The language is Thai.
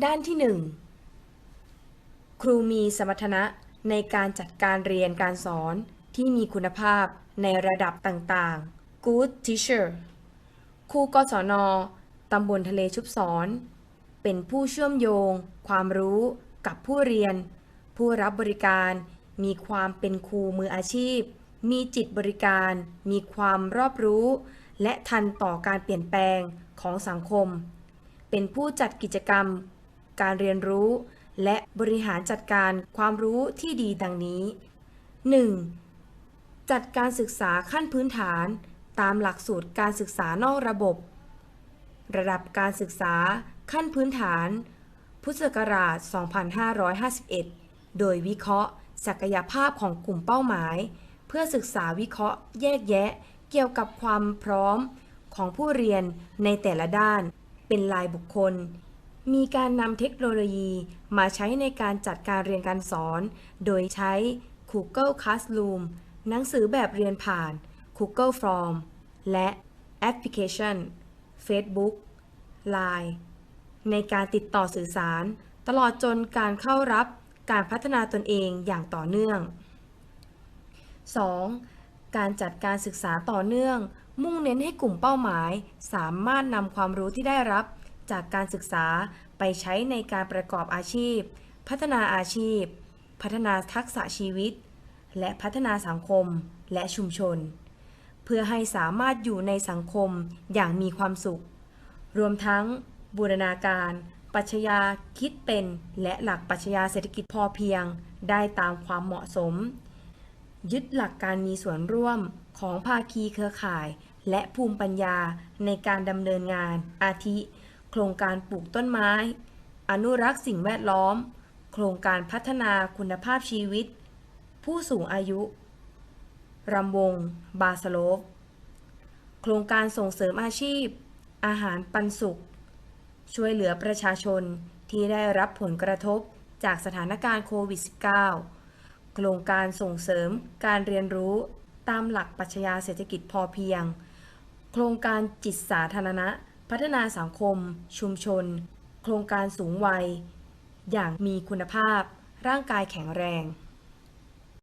ด้านที่ 1 ครูมีสมรรถนะในการจัดการเรียนการสอนที่มีคุณภาพในระดับต่างๆ Good Teacher ครูกศนตำบลทะเลชุบสอน เป็นผู้เชื่อมโยง ความรู้กับผู้เรียน ผู้รับบริการ มีความเป็นครูมืออาชีพ มีจิตบริการ มีความรอบรู้ และทันต่อการเปลี่ยนแปลงของสังคม เป็นผู้จัดกิจกรรม การเรียนรู้ และบริหารจัดการความรู้ที่ดีดังนี้ 1. จัดการศึกษาขั้นพื้นฐาน ตามหลักสูตรการศึกษานอกระบบ ระดับการศึกษาขั้นพื้นฐาน พุทธศักราช 2551 โดยวิเคราะห์ ศักยภาพของกลุ่มเป้าหมาย เพื่อศึกษาวิเคราะห์แยกแยะเกี่ยวกับความพร้อมของผู้เรียนในแต่ละด้าน เป็นรายบุคคล มีการนำเทคโนโลยีมาใช้ในการจัดการเรียนการสอน โดยใช้ Google Classroom หนังสือแบบเรียนผ่าน Google Form และแอปพลิเคชัน Facebook Line ในการติดต่อสื่อสาร ตลอดจนการเข้ารับการพัฒนาตนเองอย่างต่อเนื่อง 2. การจัดการศึกษาต่อเนื่อง มุ่งเน้นให้กลุ่มเป้าหมาย สามารถนำความรู้ที่ได้รับ จากการศึกษาไปใช้ในการประกอบอาชีพ พัฒนาอาชีพ พัฒนาทักษะชีวิต และพัฒนาสังคมและชุมชน เพื่อให้สามารถอยู่ในสังคมอย่างมีความสุข รวมทั้ง บูรณาการ ปัชญาคิดเป็น และหลักปัชญาเศรษฐกิจพอเพียง ได้ตามความเหมาะสม ยึดหลักการมีส่วนร่วมของภาคีเครือข่ายและภูมิปัญญาในการดำเนินงานอาทิ โครงการปลูกต้นไม้ อนุรักษ์สิ่งแวดล้อม โครงการพัฒนาคุณภาพชีวิต ผู้สูงอายุ รำวง บาสโลฟโครงการส่งเสริมอาชีพ อาหารปันสุข ช่วยเหลือประชาชนที่ได้รับผลกระทบจากสถานการณ์โควิด -19 โครงการส่งเสริมการเรียนรู้ตามหลักปรัชญาเศรษฐกิจพอเพียง โครงการจิตสาธารณะ พัฒนาสังคม ชุมชน โครงการสูงวัย อย่างมีคุณภาพ ร่างกายแข็งแรง